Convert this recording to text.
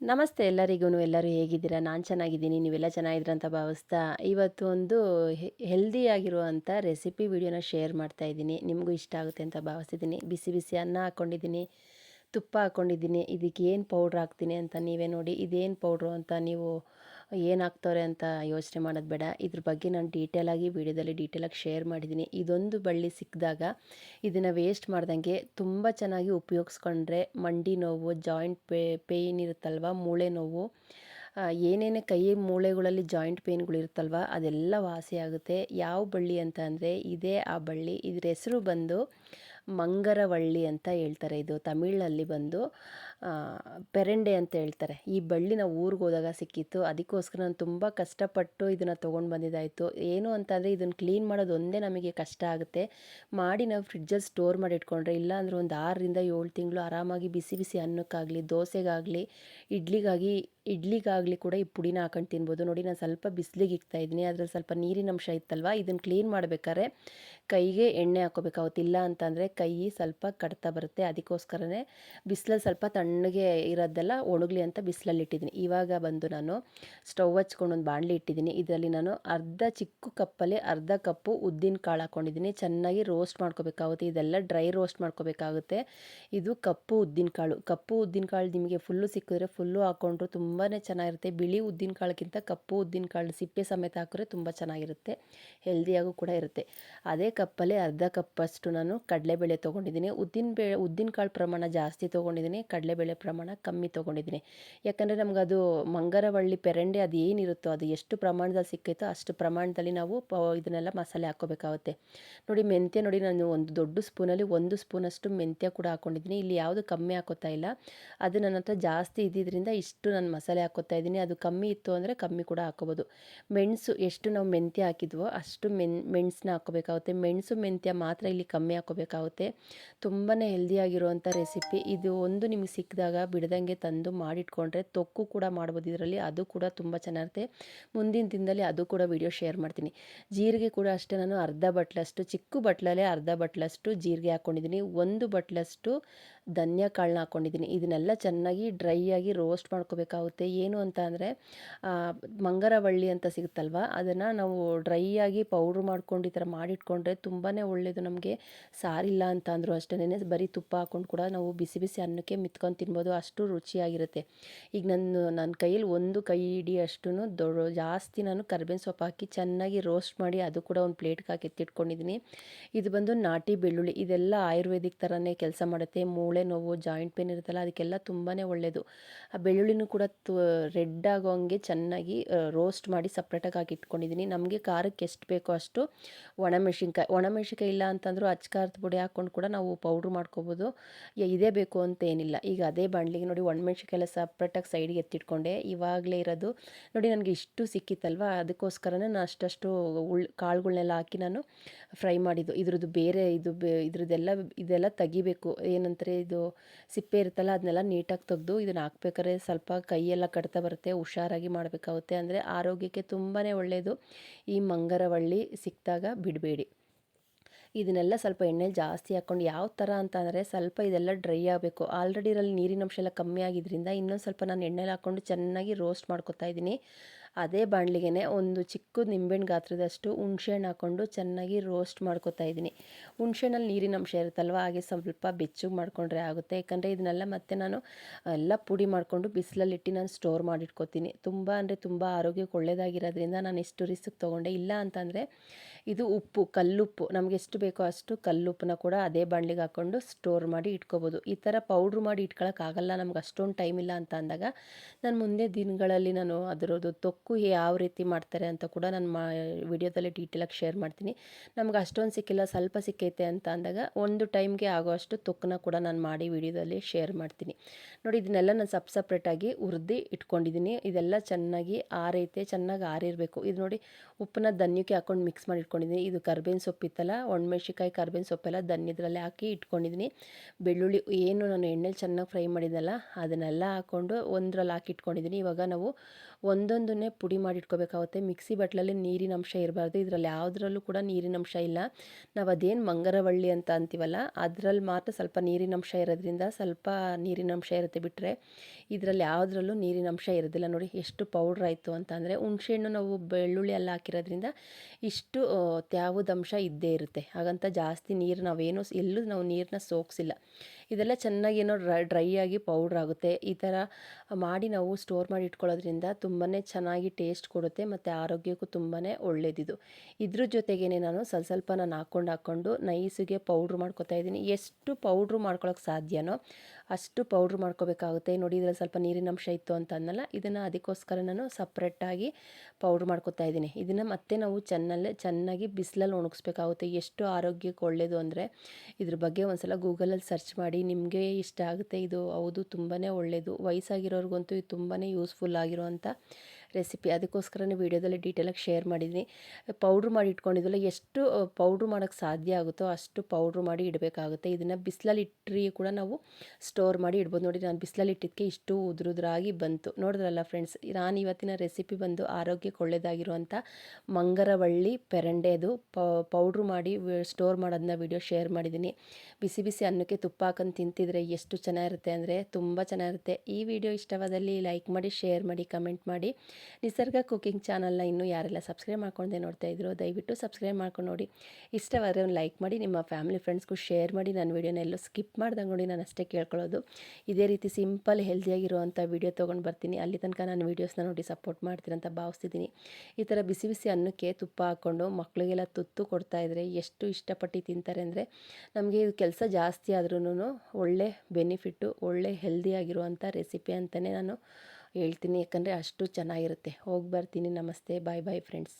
ನಮಸ್ತೆ ಎಲ್ಲರಿಗೂ ಎಲ್ಲರೂ ಹೇಗಿದ್ದೀರಾ? ನಾನು ಚೆನ್ನಾಗಿದ್ದೀನಿ, ನೀವೆಲ್ಲ ಚೆನ್ನಾಗಿದ್ದೀರಂತ ಭಾವಿಸ್ತಾ ಇವತ್ತು ಒಂದು ಹೆಲ್ದಿ ಆಗಿರುವಂಥ ರೆಸಿಪಿ ವಿಡಿಯೋನ ಶೇರ್ ಮಾಡ್ತಾ ಇದ್ದೀನಿ. ನಿಮಗೂ ಇಷ್ಟ ಆಗುತ್ತೆ ಅಂತ ಭಾವಿಸ್ತಿದ್ದೀನಿ. ಬಿಸಿ ಬಿಸಿ ಅನ್ನ ಹಾಕ್ಕೊಂಡಿದ್ದೀನಿ ತುಪ್ಪ ಹಾಕ್ಕೊಂಡಿದ್ದೀನಿ ಇದಕ್ಕೆ ಏನು ಪೌಡ್ರ್ ಹಾಕ್ತೀನಿ ಅಂತ ನೀವೇ ನೋಡಿ, ಇದೇನು ಪೌಡ್ರು ಅಂತ ನೀವು ಏನು ಹಾಕ್ತವ್ರೆ ಅಂತ ಯೋಚನೆ ಮಾಡೋದು ಬೇಡ. ಇದ್ರ ಬಗ್ಗೆ ನಾನು ಡೀಟೇಲಾಗಿ ವಿಡಿಯೋದಲ್ಲಿ ಡೀಟೇಲಾಗಿ ಶೇರ್ ಮಾಡಿದ್ದೀನಿ ಇದೊಂದು ಬಳ್ಳಿ ಸಿಕ್ಕಿದಾಗ ಇದನ್ನು ವೇಸ್ಟ್ ಮಾಡ್ದಂಗೆ ತುಂಬ ಚೆನ್ನಾಗಿ ಉಪಯೋಗಿಸ್ಕೊಂಡ್ರೆ ಮಂಡಿ ನೋವು ಜಾಯಿಂಟ್ ಪೇ ಪೇಯ್ನ್ ಇರುತ್ತಲ್ವ, ಮೂಳೆ ನೋವು ಏನೇನೇ ಕೈ ಮೂಳೆಗಳಲ್ಲಿ ಜಾಯಿಂಟ್ ಪೇನ್ಗಳಿರುತ್ತಲ್ವ ಅದೆಲ್ಲ ವಾಸಿ ಆಗುತ್ತೆ. ಯಾವ ಬಳ್ಳಿ ಅಂತ ಅಂದರೆ ಇದೇ ಆ ಬಳ್ಳಿ. ಇದ್ರ ಹೆಸರು ಬಂದು ಮಂಗರವಳ್ಳಿ ಅಂತ ಹೇಳ್ತಾರೆ. ಇದು ತಮಿಳಲ್ಲಿ ಬಂದು ಪೆರೆಂಡೆ ಅಂತ ಹೇಳ್ತಾರೆ. ಈ ಬಳ್ಳಿ ನಾವು ಊರಿಗೆ ಹೋದಾಗ ಸಿಕ್ಕಿತ್ತು. ಅದಕ್ಕೋಸ್ಕರ ನಾನು ತುಂಬ ಕಷ್ಟಪಟ್ಟು ಇದನ್ನು ತೊಗೊಂಡು ಬಂದಿದ್ದಾಯಿತು. ಏನು ಅಂತಂದರೆ ಇದನ್ನು ಕ್ಲೀನ್ ಮಾಡೋದು ಒಂದೇ ನಮಗೆ ಕಷ್ಟ ಆಗುತ್ತೆ. ಮಾಡಿ ನಾವು ಫ್ರಿಡ್ಜಲ್ಲಿ ಸ್ಟೋರ್ ಮಾಡಿ ಇಟ್ಕೊಂಡ್ರೆ ಇಲ್ಲಾಂದ್ರೆ ಒಂದು ಆರರಿಂದ ಏಳು ತಿಂಗಳು ಆರಾಮಾಗಿ ಬಿಸಿ ಬಿಸಿ ಅನ್ನಕ್ಕಾಗಲಿ, ದೋಸೆಗಾಗಲಿ, ಇಡ್ಲಿಗಾಗಿ, ಇಡ್ಲಿಗಾಗಲಿ ಕೂಡ ಈ ಪುಡಿನ ಹಾಕೊಂಡು ತಿನ್ಬೋದು. ನೋಡಿ, ನಾನು ಸ್ವಲ್ಪ ಬಿಸಿಲಿಗೆ ಇಕ್ತಾ ಇದ್ದೀನಿ. ಅದ್ರಲ್ಲಿ ಸ್ವಲ್ಪ ನೀರಿನ ಅಂಶ ಇತ್ತಲ್ವ? ಇದನ್ನು ಕ್ಲೀನ್ ಮಾಡಬೇಕಾದ್ರೆ ಕೈಗೆ ಎಣ್ಣೆ ಹಾಕೋಬೇಕಾಗುತ್ತೆ. ಇಲ್ಲ ಅಂತಂದರೆ ಕೈ ಸ್ವಲ್ಪ ಕಡ್ತಾ ಬರುತ್ತೆ. ಅದಕ್ಕೋಸ್ಕರನೇ ಬಿಸಿಲಲ್ಲಿ ಸ್ವಲ್ಪ ತಣ್ಣಗೆ ಇರೋದೆಲ್ಲ ಒಣಗಲಿ ಅಂತ ಬಿಸಿಲಲ್ಲಿ ಇಟ್ಟಿದ್ದೀನಿ. ಇವಾಗ ಬಂದು ನಾನು ಸ್ಟವ್ ಹಚ್ಕೊಂಡು ಒಂದು ಬಾಣಲಿ ಇಟ್ಟಿದ್ದೀನಿ. ಇದರಲ್ಲಿ ನಾನು ಅರ್ಧ ಚಿಕ್ಕ ಕಪ್ಪಲ್ಲಿ ಅರ್ಧ ಕಪ್ಪು ಉದ್ದಿನ ಕಾಳು ಹಾಕ್ಕೊಂಡಿದ್ದೀನಿ ಚೆನ್ನಾಗಿ ರೋಸ್ಟ್ ಮಾಡ್ಕೋಬೇಕಾಗುತ್ತೆ. ಇದೆಲ್ಲ ಡ್ರೈ ರೋಸ್ಟ್ ಮಾಡ್ಕೋಬೇಕಾಗುತ್ತೆ. ಇದು ಕಪ್ಪು ಉದ್ದಿನ ಕಾಳು. ಕಪ್ಪು ಉದ್ದಿನ ಕಾಳು ನಿಮಗೆ ಫುಲ್ಲು ಸಿಕ್ಕಿದ್ರೆ ಫುಲ್ಲು ಹಾಕ್ಕೊಂಡ್ರು ತುಂಬಾ ಚೆನ್ನಾಗಿರುತ್ತೆ. ಬಿಳಿ ಉದ್ದಿನ ಕಾಳಕ್ಕಿಂತ ಕಪ್ಪು ಉದ್ದಿನ ಕಾಳು ಸಿಪ್ಪೆ ಸಮೇತ ಹಾಕಿದ್ರೆ ತುಂಬ ಚೆನ್ನಾಗಿರುತ್ತೆ. ಹೆಲ್ದಿಯಾಗೂ ಕೂಡ ಇರುತ್ತೆ. ಅದೇ ಕಪ್ಪಲ್ಲಿ ಅರ್ಧ ಕಪ್ಪಷ್ಟು ನಾನು ಕಡಲೆಬೇಳೆ ತೊಗೊಂಡಿದ್ದೀನಿ. ಉದ್ದಿನ ಬೇಳೆ, ಉದ್ದಿನ ಕಾಳು ಪ್ರಮಾಣ ಜಾಸ್ತಿ ತೊಗೊಂಡಿದ್ದೀನಿ. ಕಡಲೆಬೇಳೆ ಪ್ರಮಾಣ ಕಮ್ಮಿ ತೊಗೊಂಡಿದ್ದೀನಿ. ಯಾಕಂದರೆ ನಮ್ಗೆ ಅದು ಮಂಗರವಳ್ಳಿ ಪೆರಂಡೆ ಅದು ಏನಿರುತ್ತೋ ಅದು ಎಷ್ಟು ಪ್ರಮಾಣದಲ್ಲಿ ಸಿಕ್ಕೈತೋ ಅಷ್ಟು ಪ್ರಮಾಣದಲ್ಲಿ ನಾವು ಇದನ್ನೆಲ್ಲ ಮಸಾಲೆ ಹಾಕ್ಕೋಬೇಕಾಗುತ್ತೆ. ನೋಡಿ ಮೆಂತ್ಯ ನೋಡಿ ನಾನು ಒಂದು ದೊಡ್ಡ ಸ್ಪೂನಲ್ಲಿ ಒಂದು ಸ್ಪೂನಷ್ಟು ಮೆಂತ್ಯ ಕೂಡ ಹಾಕ್ಕೊಂಡಿದ್ದೀನಿ ಇಲ್ಲಿ ಯಾವುದು ಕಮ್ಮಿ ಹಾಕೋತಾ ಇಲ್ಲ. ಅದು ನನ್ನ ಹತ್ರ ಜಾಸ್ತಿ ಇದ್ದಿದ್ದರಿಂದ ಇಷ್ಟು ನಾನು ಮಸಾಲೆ ಹಾಕೋತಾ ಇದ್ದೀನಿ. ಅದು ಕಮ್ಮಿ ಇತ್ತು ಅಂದರೆ ಕಮ್ಮಿ ಕೂಡ ಹಾಕೋಬೋದು ಮೆಣಸು ಎಷ್ಟು ನಾವು ಮೆಂತ್ಯ ಹಾಕಿದ್ವೋ ಅಷ್ಟು ಮೆನ್, ಮೆಣಸನ್ನ ಹಾಕ್ಕೋಬೇಕಾಗುತ್ತೆ. ಮೆಣಸು, ಮೆಂತ್ಯ ಮಾತ್ರ ಇಲ್ಲಿ ಕಮ್ಮಿ ಹಾಕ್ಕೋಬೇಕಾಗುತ್ತೆ ತುಂಬಾ ಹೆಲ್ದಿಯಾಗಿರುವಂಥ ರೆಸಿಪಿ ಇದು ಒಂದು ನಿಮಗೆ ಸಿಕ್ಕಿದಾಗ ಬಿಡದಂಗೆ ತಂದು ಮಾಡಿಟ್ಕೊಂಡ್ರೆ ತೊಕ್ಕು ಕೂಡ ಮಾಡ್ಬೋದು ಇದರಲ್ಲಿ, ಅದು ಕೂಡ ತುಂಬ ಚೆನ್ನಾಗಿರುತ್ತೆ. ಮುಂದಿನ ದಿನದಲ್ಲಿ ಅದು ಕೂಡ ವಿಡಿಯೋ ಶೇರ್ ಮಾಡ್ತೀನಿ. ಜೀರಿಗೆ ಕೂಡ ಅಷ್ಟೇ, ನಾನು ಅರ್ಧ ಬಟ್ಲಷ್ಟು, ಚಿಕ್ಕ ಬಟ್ಲಲ್ಲೇ ಅರ್ಧ ಬಟ್ಲಷ್ಟು ಜೀರಿಗೆ ಹಾಕ್ಕೊಂಡಿದ್ದೀನಿ ಒಂದು ಬಟ್ಲಷ್ಟು ಧನ್ಯ ಕಾಳನ್ನ ಹಾಕ್ಕೊಂಡಿದ್ದೀನಿ ಇದನ್ನೆಲ್ಲ ಚೆನ್ನಾಗಿ ಡ್ರೈ ಆಗಿ ರೋಸ್ಟ್ ಮಾಡ್ಕೋಬೇಕಾಗುತ್ತೆ. ಏನು ಅಂತ ಅಂದರೆ ಮಂಗರವಳ್ಳಿ ಅಂತ ಸಿಗುತ್ತಲ್ವ? ಅದನ್ನು ನಾವು ಡ್ರೈ ಆಗಿ ಪೌಡ್ರ್ ಮಾಡ್ಕೊಂಡು ಈ ಥರ ಮಾಡಿಟ್ಕೊಂಡ್ರೆ ತುಂಬಾ ಒಳ್ಳೆಯದು ನಮಗೆ. ಸಾರಿಲ್ಲ ಅಂತ ಅಂದರೂ ಅಷ್ಟೇ ಬರೀ ತುಪ್ಪ ಹಾಕ್ಕೊಂಡು ಕೂಡ ನಾವು ಬಿಸಿ ಬಿಸಿ ಅನ್ನಕ್ಕೆ ಮಿತ್ಕೊಂಡು ತಿನ್ಬೋದು. ಅಷ್ಟು ರುಚಿಯಾಗಿರುತ್ತೆ. ಈಗ ನನ್ನ ನನ್ನ ಕೈಯಲ್ಲಿ ಒಂದು ಕೈ ಹಿಡಿ ಅಷ್ಟು ದೊಡ್ಡ, ಜಾಸ್ತಿ ನಾನು ಕರ್ಬೇವಿನ ಸೊಪ್ಪು ಹಾಕಿ ಚೆನ್ನಾಗಿ ರೋಸ್ಟ್ ಮಾಡಿ ಅದು ಕೂಡ ಒಂದು ಪ್ಲೇಟ್ಗೆ ಹಾಕಿ ಎತ್ತಿಟ್ಕೊಂಡಿದ್ದೀನಿ. ಇದು ಬಂದು ನಾಟಿ ಬೆಳ್ಳುಳ್ಳಿ. ಇದೆಲ್ಲ ಆಯುರ್ವೇದಿಕ್ ಥರನೇ ಕೆಲಸ ಮಾಡುತ್ತೆ. ಮೂಳೆ ನೋವು ಜಾಯಿಂಟ್ ಪೇನ್ ಇರುತ್ತಲ್ಲ, ಅದಕ್ಕೆಲ್ಲ ತುಂಬಾ ಒಳ್ಳೆಯದು ಆ ಬೆಳ್ಳುಳ್ಳಿನೂ ಕೂಡ ತು ರೆಡ್ ಆಗೋ ಹಂಗೆ ಚೆನ್ನಾಗಿ ರೋಸ್ಟ್ ಮಾಡಿ ಸಪ್ರೇಟಾಗಿ ಹಾಕಿ ಇಟ್ಕೊಂಡಿದ್ದೀನಿ ನಮಗೆ ಖಾರಕ್ಕೆ ಎಷ್ಟು ಬೇಕೋ ಅಷ್ಟು ಒಣಮೆಣ್ಸಿನ್ಕಾಯಿ ಒಣಮೆಣ್ಸಿನ್ಕಾಯಿ ಇಲ್ಲ ಅಂತಂದರೂ ಅಚ್ಕಾರದ ಪುಡಿ ಹಾಕ್ಕೊಂಡು ಕೂಡ ನಾವು ಪೌಡ್ರ್ ಮಾಡ್ಕೋಬೋದು. ಇದೇ ಬೇಕು ಅಂತ ಏನಿಲ್ಲ. ಈಗ ಅದೇ ಬಾಣಲಿಗೆ ನೋಡಿ ಒಣಮೆಣ್ಸಿನ್ಕಾಯಿ ಎಲ್ಲ ಸಪ್ರೇಟಾಗಿ ಸೈಡಿಗೆ ಎತ್ತಿಟ್ಕೊಂಡೆ. ಇವಾಗಲೇ ಇರೋದು. ನೋಡಿ ನನಗೆ ಇಷ್ಟು ಸಿಕ್ಕಿತ್ತಲ್ವ? ಅದಕ್ಕೋಸ್ಕರನೇ ನಾನು ಅಷ್ಟಷ್ಟು ಉಳ್, ಕಾಳುಗಳ್ನೆಲ್ಲ ಹಾಕಿ ನಾನು ಫ್ರೈ ಮಾಡಿದ್ದು. ಇದ್ರದ್ದು ಬೇರೆ, ಇದು ಬೇ, ಇದ್ರದ್ದೆಲ್ಲ, ಇದೆಲ್ಲ ತೆಗಿಬೇಕು. ಏನಂತಾರೆ ಇದು ಸಿಪ್ಪೆ ಇರುತ್ತಲ್ಲ, ಅದನ್ನೆಲ್ಲ ನೀಟಾಗಿ ತೆಗೆದು ಇದನ್ನು ಹಾಕ್ಬೇಕಾದ್ರೆ ಸ್ವಲ್ಪ ಕೈಯೆಲ್ಲ ಕಡ್ತಾ ಬರುತ್ತೆ, ಹುಷಾರಾಗಿ ಮಾಡಬೇಕಾಗುತ್ತೆ. ಅಂದರೆ ಆರೋಗ್ಯಕ್ಕೆ ತುಂಬಾ ಒಳ್ಳೆಯದು ಈ ಮಂಗರವಳ್ಳಿ ಸಿಕ್ಕಿದಾಗ ಬಿಡಬೇಡಿ. ಇದನ್ನೆಲ್ಲ ಸ್ವಲ್ಪ ಎಣ್ಣೆಲಿ ಜಾಸ್ತಿ ಹಾಕ್ಕೊಂಡು ಯಾವ ಥರ ಅಂತ ಅಂದರೆ ಸ್ವಲ್ಪ ಇದೆಲ್ಲ ಡ್ರೈ ಆಗಬೇಕು. ಆಲ್ರೆಡಿ ಇರಲ್ಲಿ ನೀರಿನಂಶ ಎಲ್ಲ ಕಮ್ಮಿ ಆಗಿದ್ದರಿಂದ ಇನ್ನೊಂದು ಸ್ವಲ್ಪ ನಾನು ಎಣ್ಣೆಲಿ ಹಾಕ್ಕೊಂಡು ಚೆನ್ನಾಗಿ ರೋಸ್ಟ್ ಮಾಡ್ಕೊತಾ ಇದ್ದೀನಿ. ಅದೇ ಬಾಣಲಿಗೆ ಒಂದು ಚಿಕ್ಕ ನಿಂಬೆಹಣ್ಣು ಗಾತ್ರದಷ್ಟು ಹುಣ್ಸೆಹಣ್ಣು ಹಾಕ್ಕೊಂಡು ಚೆನ್ನಾಗಿ ರೋಸ್ಟ್ ಮಾಡ್ಕೊತಾ ಇದ್ದೀನಿ. ಹುಣ್ಸೆಹಣ್ಣಲ್ಲಿ ನೀರಿನ ಅಂಶ ಇರುತ್ತಲ್ವ? ಹಾಗೆ ಸ್ವಲ್ಪ ಬೆಚ್ಚಗೆ ಮಾಡಿಕೊಂಡ್ರೆ ಆಗುತ್ತೆ. ಯಾಕಂದರೆ ಇದನ್ನೆಲ್ಲ ಮತ್ತೆ ನಾನು ಎಲ್ಲ ಪುಡಿ ಮಾಡಿಕೊಂಡು ಬಿಸಿಲಲ್ಲಿಟ್ಟು ನಾನು ಸ್ಟೋರ್ ಮಾಡಿಟ್ಕೋತೀನಿ. ತುಂಬ ಅಂದರೆ ತುಂಬ ಆರೋಗ್ಯಕ್ಕೆ ಒಳ್ಳೆಯದಾಗಿರೋದ್ರಿಂದ ನಾನು ಎಷ್ಟು ರಿಸ್ಕ್ ತೊಗೊಂಡೆ? ಇಲ್ಲ ಅಂತಂದರೆ ಇದು ಉಪ್ಪು, ಕಲ್ಲುಪ್ಪು. ನಮಗೆ ಎಷ್ಟು ಬೇಕೋ ಅಷ್ಟು ಕಲ್ಲುಪ್ಪನ್ನ ಕೂಡ ಅದೇ ಬಾಣಲಿಗೆ ಹಾಕ್ಕೊಂಡು ಸ್ಟೋರ್ ಮಾಡಿ ಇಟ್ಕೋಬೋದು. ಈ ಥರ ಪೌಡ್ರ್ ಮಾಡಿ ಇಟ್ಕೊಳ್ಳೋಕ್ಕಾಗಲ್ಲ ನಮ್ಗೆ ಅಷ್ಟೊಂದು ಟೈಮ್ ಇಲ್ಲ ಅಂತ ಅಂದಾಗ, ನಾನು ಮುಂದೆ ದಿನಗಳಲ್ಲಿ ನಾನು ಅದರದ್ದು ತೊಕ್ಕು ಯಾವ ರೀತಿ ಮಾಡ್ತಾರೆ ಅಂತ ಕೂಡ ನಾನು ಮಾ, ವಿಡಿಯೋದಲ್ಲಿ ಡೀಟೇಲಾಗಿ ಶೇರ್ ಮಾಡ್ತೀನಿ. ನಮ್ಗೆ ಅಷ್ಟೊಂದು ಸಿಕ್ಕಿಲ್ಲ, ಸ್ವಲ್ಪ ಸಿಕ್ಕೈತೆ ಅಂತ ಅಂದಾಗ ಒಂದು ಟೈಮ್ಗೆ ಆಗೋ ಅಷ್ಟು ತೊಕ್ಕನ್ನ ಕೂಡ ನಾನು ಮಾಡಿ ವಿಡಿಯೋದಲ್ಲಿ ಶೇರ್ ಮಾಡ್ತೀನಿ. ನೋಡಿ, ಇದನ್ನೆಲ್ಲ ನಾನು ಸಪ್ ಸಪ್ರೇಟಾಗಿ ಹುರಿದು ಇಟ್ಕೊಂಡಿದ್ದೀನಿ ಇದೆಲ್ಲ ಚೆನ್ನಾಗಿ ಆರೈತೆ, ಚೆನ್ನಾಗಿ ಆರಿರಬೇಕು. ಇದು ನೋಡಿ, ಉಪ್ಪನ್ನ ಧನ್ಯಕ್ಕೆ ಹಾಕ್ಕೊಂಡು ಮಿಕ್ಸ್ ಮಾಡಿ ಇಟ್ಕೊಂಡಿದ್ದೀನಿ ಇದು ಕರ್ಬೇವಿನ ಸೊಪ್ಪಿತ್ತಲ್ಲ ಒಣಮೆಣ್ಸಿಕಾಯಿ ಕರ್ಬೇವಿನ ಸೊಪ್ಪೆಲ್ಲ ಧನ್ಯದ್ರಲ್ಲಿ ಹಾಕಿ ಇಟ್ಕೊಂಡಿದ್ದೀನಿ ಬೆಳ್ಳುಳ್ಳಿ ಏನು ನಾನು ಎಣ್ಣೆಲಿ ಚೆನ್ನಾಗಿ ಫ್ರೈ ಮಾಡಿದ್ದಲ್ಲ ಅದನ್ನೆಲ್ಲ ಹಾಕ್ಕೊಂಡು ಒಂದರಲ್ಲಿ ಹಾಕಿ ಇಟ್ಕೊಂಡಿದ್ದೀನಿ ಇವಾಗ ನಾವು ಒಂದೊಂದನ್ನೇ ಪುಡಿ ಮಾಡಿ ಇಟ್ಕೋಬೇಕಾಗುತ್ತೆ ಮಿಕ್ಸಿ ಬಟ್ಲಲ್ಲಿ ನೀರಿನ ಅಂಶ ಇರಬಾರ್ದು. ಇದರಲ್ಲಿ ಯಾವುದ್ರಲ್ಲೂ ಕೂಡ ನೀರಿನ ಅಂಶ ಇಲ್ಲ. ನಾವು ಅದೇನು ಮಂಗರವಳ್ಳಿ ಅಂತ ಅಂತೀವಲ್ಲ ಅದರಲ್ಲಿ ಮಾತ್ರ ಸ್ವಲ್ಪ ನೀರಿನ ಅಂಶ ಇರೋದ್ರಿಂದ ಸ್ವಲ್ಪ ನೀರಿನ ಅಂಶ ಇರುತ್ತೆ ಬಿಟ್ಟರೆ ಇದರಲ್ಲಿ ಯಾವುದ್ರಲ್ಲೂ ನೀರಿನ ಅಂಶ ಇರೋದಿಲ್ಲ. ನೋಡಿ, ಎಷ್ಟು ಪೌಡ್ರ್ ಆಯಿತು ಅಂತ ಅಂದರೆ ಹುಣಸೆಹಣ್ಣು ನಾವು ಬೆಳ್ಳುಳ್ಳಿ ಎಲ್ಲ ಹಾಕಿರೋದ್ರಿಂದ ಇಷ್ಟು ತ್ಯಾವುದಂಶ ಇದ್ದೇ ಇರುತ್ತೆ. ಹಾಗಂತ ಜಾಸ್ತಿ ನೀರು ನಾವೇನು ಎಲ್ಲೂ ನಾವು ನೀರನ್ನ ಸೋಕ್ಸಿಲ್ಲ. ಇದೆಲ್ಲ ಚೆನ್ನಾಗಿ ಏನೋ ಡ್ರೈ ಆಗಿ ಪೌಡ್ರ್ ಆಗುತ್ತೆ. ಈ ಥರ ಮಾಡಿ ನಾವು ಸ್ಟೋರ್ ಮಾಡಿ ಇಟ್ಕೊಳ್ಳೋದ್ರಿಂದ ತುಂಬಾ ಚೆನ್ನಾಗಿ ಟೇಸ್ಟ್ ಕೊಡುತ್ತೆ ಮತ್ತು ಆರೋಗ್ಯಕ್ಕೂ ತುಂಬಾ ಒಳ್ಳೆಯದಿದು ಇದ್ರ ಜೊತೆಗೇ ನಾನು ಸ್ವಲ್ಪ ಸ್ವಲ್ಪ ನಾನು ಹಾಕ್ಕೊಂಡು ಹಾಕ್ಕೊಂಡು ನೈಸಿಗೆ ಪೌಡ್ರ್ ಮಾಡ್ಕೊತಾ ಇದ್ದೀನಿ. ಎಷ್ಟು ಪೌಡ್ರು ಮಾಡ್ಕೊಳಕ್ಕೆ ಸಾಧ್ಯನೋ ಅಷ್ಟು ಪೌಡ್ರ್ ಮಾಡ್ಕೋಬೇಕಾಗುತ್ತೆ. ನೋಡಿ, ಇದರಲ್ಲಿ ಸ್ವಲ್ಪ ನೀರಿನ ಅಂಶ ಇತ್ತು ಅಂತ ಅನ್ನಲ್ಲ ಇದನ್ನು ಅದಕ್ಕೋಸ್ಕರ ನಾನು ಸಪ್ರೇಟಾಗಿ ಪೌಡ್ರ್ ಮಾಡ್ಕೊತಾ ಇದ್ದೀನಿ. ಇದನ್ನು ಮತ್ತೆ ನಾವು ಚೆನ್ನಲ್ಲೇ, ಚೆನ್ನಾಗಿ ಬಿಸಿಲಲ್ಲಿ ಒಣಗಿಸ್ಬೇಕಾಗುತ್ತೆ. ಎಷ್ಟು ಆರೋಗ್ಯಕ್ಕೆ ಒಳ್ಳೆಯದು ಅಂದರೆ, ಇದ್ರ ಬಗ್ಗೆ ಒಂದ್ಸಲ ಗೂಗಲಲ್ಲಿ ಸರ್ಚ್ ಮಾಡಿ ನಿಮಗೆ ಇಷ್ಟ ಆಗುತ್ತೆ. ಇದು ಹೌದು ತುಂಬಾ ಒಳ್ಳೆಯದು ವಯಸ್ಸಾಗಿರೋರ್ಗಂತೂ ಇದು ತುಂಬಾ ಯೂಸ್ಫುಲ್ ಆಗಿರೋವಂಥ ರೆಸಿಪಿ. ಅದಕ್ಕೋಸ್ಕರನೇ ವೀಡಿಯೋದಲ್ಲಿ ಡೀಟೇಲಾಗಿ ಶೇರ್ ಮಾಡಿದ್ದೀನಿ ಪೌಡ್ರ್ ಮಾಡಿ ಇಟ್ಕೊಂಡಿದ್ದಲ್ಲ ಎಷ್ಟು ಪೌಡ್ರ್ ಮಾಡೋಕ್ಕೆ ಸಾಧ್ಯ ಆಗುತ್ತೋ ಅಷ್ಟು ಪೌಡ್ರ್ ಮಾಡಿ ಇಡಬೇಕಾಗುತ್ತೆ. ಇದನ್ನು ಬಿಸಿಲಲ್ಲಿ ಇಟ್ಟರೆ ಕೂಡ ನಾವು ಸ್ಟೋರ್ ಮಾಡಿ ಇಡ್ಬೋದು. ನೋಡಿ, ನಾನು ಬಿಸಿಲಲ್ಲಿ ಇಟ್ಟಿದ್ದಕ್ಕೆ ಇಷ್ಟು ಉದುರುದ್ರಾಗಿ ಬಂತು. ನೋಡಿದ್ರಲ್ಲ ಫ್ರೆಂಡ್ಸ್ ನಾನು ಇವತ್ತಿನ ರೆಸಿಪಿ ಬಂದು ಆರೋಗ್ಯಕ್ಕೆ ಒಳ್ಳೆಯದಾಗಿರುವಂಥ ಮಂಗರವಳ್ಳಿ ಪೆರಂಡೆದು ಪೌಡ್ರ್ ಮಾಡಿ ಸ್ಟೋರ್ ಮಾಡೋದನ್ನ ವಿಡಿಯೋ ಶೇರ್ ಮಾಡಿದ್ದೀನಿ ಬಿಸಿ ಬಿಸಿ ಅನ್ನಕ್ಕೆ ತುಪ್ಪ ಹಾಕೊಂಡು ತಿಂತಿದ್ರೆ ಎಷ್ಟು ಚೆನ್ನಾಗಿರುತ್ತೆ ಅಂದರೆ ತುಂಬ ಚೆನ್ನಾಗಿರುತ್ತೆ. ಈ ವಿಡಿಯೋ ಇಷ್ಟವಾದಲ್ಲಿ ಲೈಕ್ ಮಾಡಿ ಶೇರ್ ಮಾಡಿ ಕಮೆಂಟ್ ಮಾಡಿ. ನಿಸರ್ಗ ಕುಕ್ಕಿಂಗ್ ಚಾನಲ್ನ ಇನ್ನೂ ಯಾರೆಲ್ಲ ಸಬ್ಸ್ಕ್ರೈಬ್ ಮಾಡ್ಕೊಂಡೆ ನೋಡ್ತಾ ಇದ್ರು, ದಯವಿಟ್ಟು ಸಬ್ಸ್ಕ್ರೈಬ್ ಮಾಡ್ಕೊಂಡು ನೋಡಿ. ಇಷ್ಟವಾದರೆ ಒಂದು ಲೈಕ್ ಮಾಡಿ, ನಿಮ್ಮ ಫ್ಯಾಮಿಲಿ ಫ್ರೆಂಡ್ಸ್ಗೂ ಶೇರ್ ಮಾಡಿ, ನನ್ನ ವೀಡಿಯೋನ ಎಲ್ಲೂ ಸ್ಕಿಪ್ ಮಾಡ್ದಂಗೆ ನೋಡಿ, ನಾನು ಅಷ್ಟೇ ಕೇಳ್ಕೊಳ್ಳೋದು. ಇದೇ ರೀತಿ ಸಿಂಪಲ್ ಹೆಲ್ದಿಯಾಗಿರುವಂಥ ವೀಡಿಯೋ ತೊಗೊಂಡು ಬರ್ತೀನಿ. ಅಲ್ಲಿ ತನಕ ನಾನು ವೀಡಿಯೋಸ್ನ ನೋಡಿ ಸಪೋರ್ಟ್ ಮಾಡ್ತೀರಂತ ಭಾವಿಸ್ತಿದ್ದೀನಿ. ಈ ಥರ ಬಿಸಿ ಬಿಸಿ ಅನ್ನಕ್ಕೆ ತುಪ್ಪ ಹಾಕ್ಕೊಂಡು ಮಕ್ಕಳಿಗೆಲ್ಲ ತುತ್ತು ಕೊಡ್ತಾಯಿದ್ರೆ ಎಷ್ಟು ಇಷ್ಟಪಟ್ಟು ತಿಂತಾರೆ ಅಂದರೆ ನಮಗೆ ಇದು ಕೆಲಸ ಜಾಸ್ತಿ ಆದ್ರೂ ಒಳ್ಳೆ ಬೆನಿಫಿಟ್ಟು, ಒಳ್ಳೆ ಹೆಲ್ದಿಯಾಗಿರುವಂಥ ರೆಸಿಪಿ ಅಂತಲೇ ನಾನು ಹೇಳ್ತೀನಿ ಯಾಕಂದರೆ ಅಷ್ಟು ಚೆನ್ನಾಗಿರುತ್ತೆ. ಹೋಗಿ ಬರ್ತೀನಿ. ನಮಸ್ತೆ. ಬಾಯ್ ಬಾಯ್ ಫ್ರೆಂಡ್ಸ್